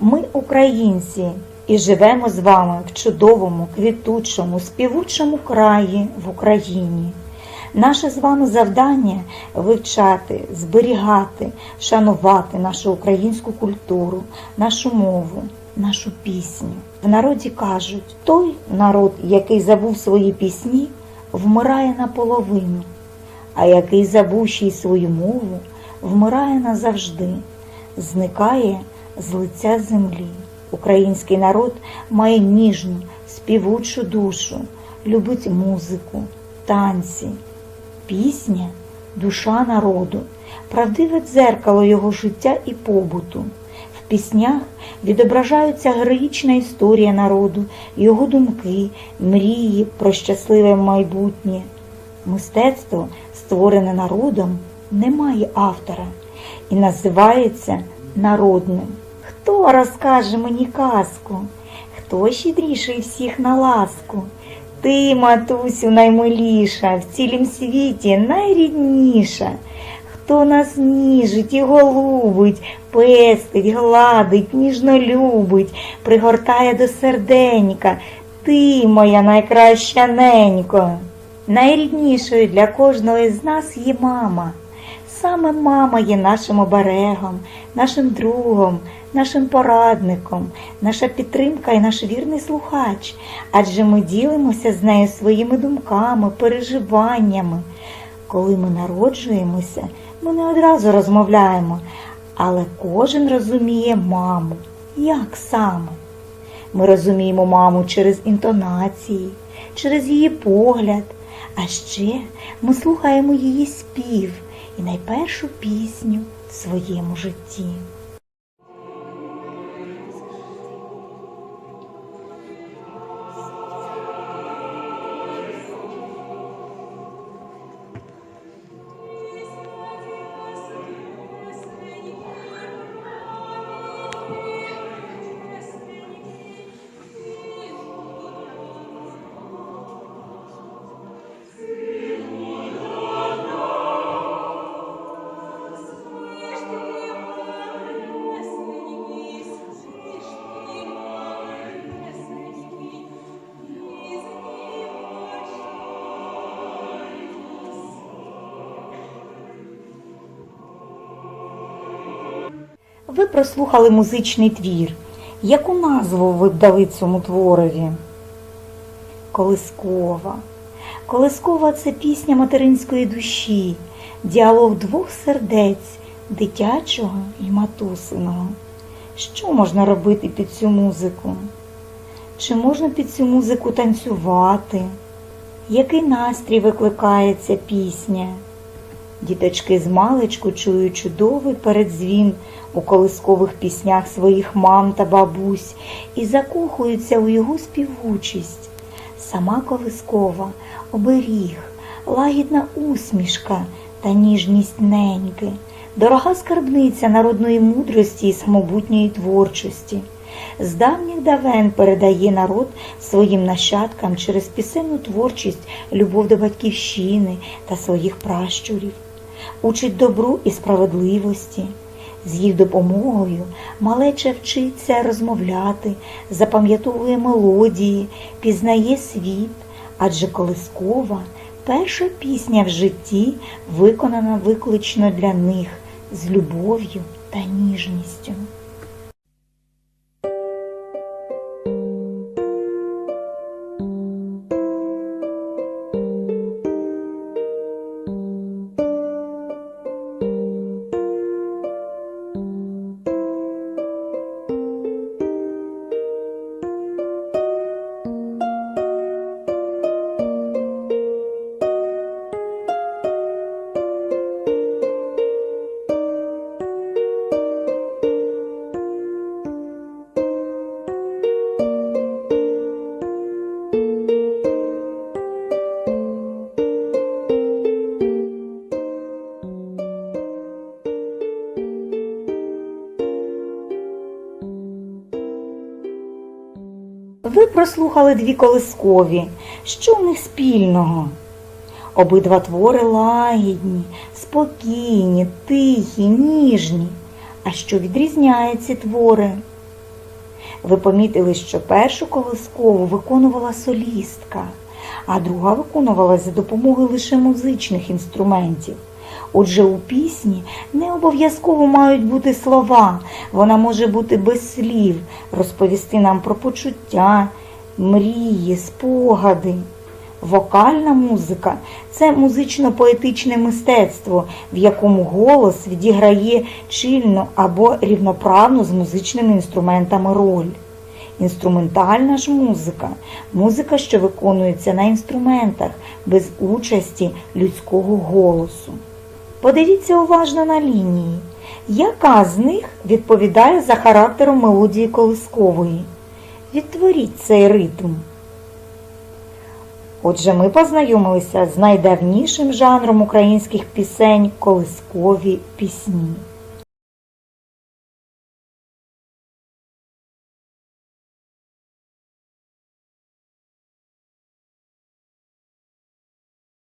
Ми українці і живемо з вами в чудовому, квітучому, співучому краї в Україні. Наше з вами завдання вивчати, зберігати, шанувати нашу українську культуру, нашу мову, нашу пісню. В народі кажуть, той народ, який забув свої пісні, вмирає наполовину, а який забувши й свою мову, вмирає назавжди, зникає з лиця землі. Український народ має ніжну, співучу душу, любить музику, танці. Пісня душа народу, правдиве дзеркало його життя і побуту. В піснях відображаються героїчна історія народу, його думки, мрії про щасливе майбутнє. Мистецтво, створене народом, не має автора і називається народним. Хто розкаже мені казку? Хто щедріший всіх на ласку? Ти, матусю, наймиліша, в цілім світі найрідніша. Хто нас ніжить і голубить, пестить, гладить, ніжно любить, пригортає до серденька. Ти, моя найкраща ненько. Найріднішою для кожного із нас є мама. Саме мама є нашим оберегом, нашим другом, нашим порадником, наша підтримка і наш вірний слухач, адже ми ділимося з нею своїми думками, переживаннями. Коли ми народжуємося, ми не одразу розмовляємо, але кожен розуміє маму. Як саме? Ми розуміємо маму через інтонації, через її погляд, а ще ми слухаємо її спів і найпершу пісню в своєму житті. Ви прослухали музичний твір. Яку назву ви б дали цьому творові? Колискова. Колискова це пісня материнської душі, діалог двох сердець, дитячого і матусиного. Що можна робити під цю музику? Чи можна під цю музику танцювати? Який настрій викликає ця пісня? Діточки з маличку чують чудовий передзвін у колискових піснях своїх мам та бабусь і закохуються у його співучість. Сама колискова, оберіг, лагідна усмішка та ніжність неньки, дорога скарбниця народної мудрості і самобутньої творчості. З давніх давен передає народ своїм нащадкам через пісенну творчість любов до батьківщини та своїх пращурів, учить добру і справедливості. З їх допомогою малеча вчиться розмовляти, запам'ятовує мелодії, пізнає світ, адже колискова перша пісня в житті виконана виключно для них з любов'ю та ніжністю. Ви прослухали дві колискові. Що в них спільного? Обидва твори лагідні, спокійні, тихі, ніжні. А що відрізняє ці твори? ви помітили, що першу колискову виконувала солістка, а друга виконувалася за допомогою лише музичних інструментів. Отже, у пісні не обов'язково мають бути слова, вона може бути без слів, розповісти нам про почуття, мрії, спогади. Вокальна музика це музично-поетичне мистецтво, в якому голос відіграє чільну або рівноправну з музичними інструментами роль. Інструментальна ж музика музика, що виконується на інструментах без участі людського голосу. Подивіться уважно на лінії, яка з них відповідає за характером мелодії колискової. Відтворіть цей ритм. Отже, ми познайомилися з найдавнішим жанром українських пісень колискові пісні.